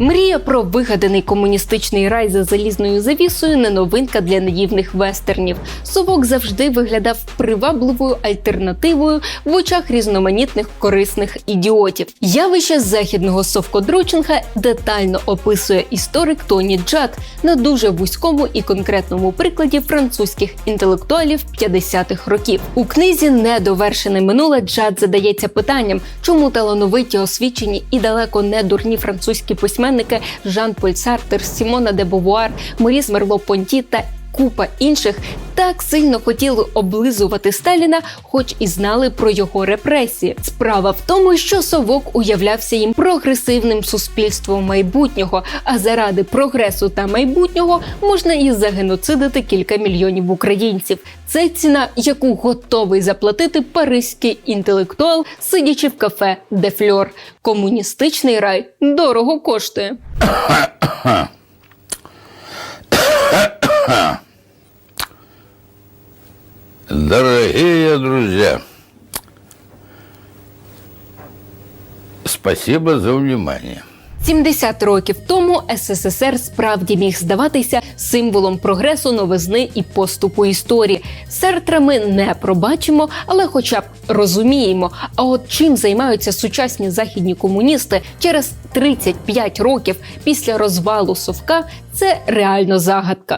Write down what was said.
Мрія про вигаданий комуністичний рай за залізною завісою не новинка для наївних вестернів. Совок завжди виглядав привабливою альтернативою в очах різноманітних корисних ідіотів. Явище західного совкодручинга детально описує історик Тоні Джад на дуже вузькому і конкретному прикладі французьких інтелектуалів 50-х років. У книзі Недовершене минуле Джад задається питанням, чому талановиті освічені і далеко не дурні французькі письменники Жан-Поль Сартер, Сімона де Бовуар, Моріс Мерло Понті та купа інших так сильно хотіли облизувати Сталіна, хоч і знали про його репресії. Справа в тому, що совок уявлявся їм прогресивним суспільством майбутнього. А заради прогресу та майбутнього можна і загеноцидити кілька мільйонів українців. Це ціна, яку готовий заплатити паризький інтелектуал, сидячи в кафе де Фльор. Комуністичний рай дорого коштує. Дорогие друзья, спасибо за внимание. 70 років тому СССР справді міг здаватися символом прогресу, новизни і поступу історії. Сертра ми не пробачимо, але хоча б розуміємо. А от чим займаються сучасні західні комуністи через 35 років після розвалу совка, це реально загадка.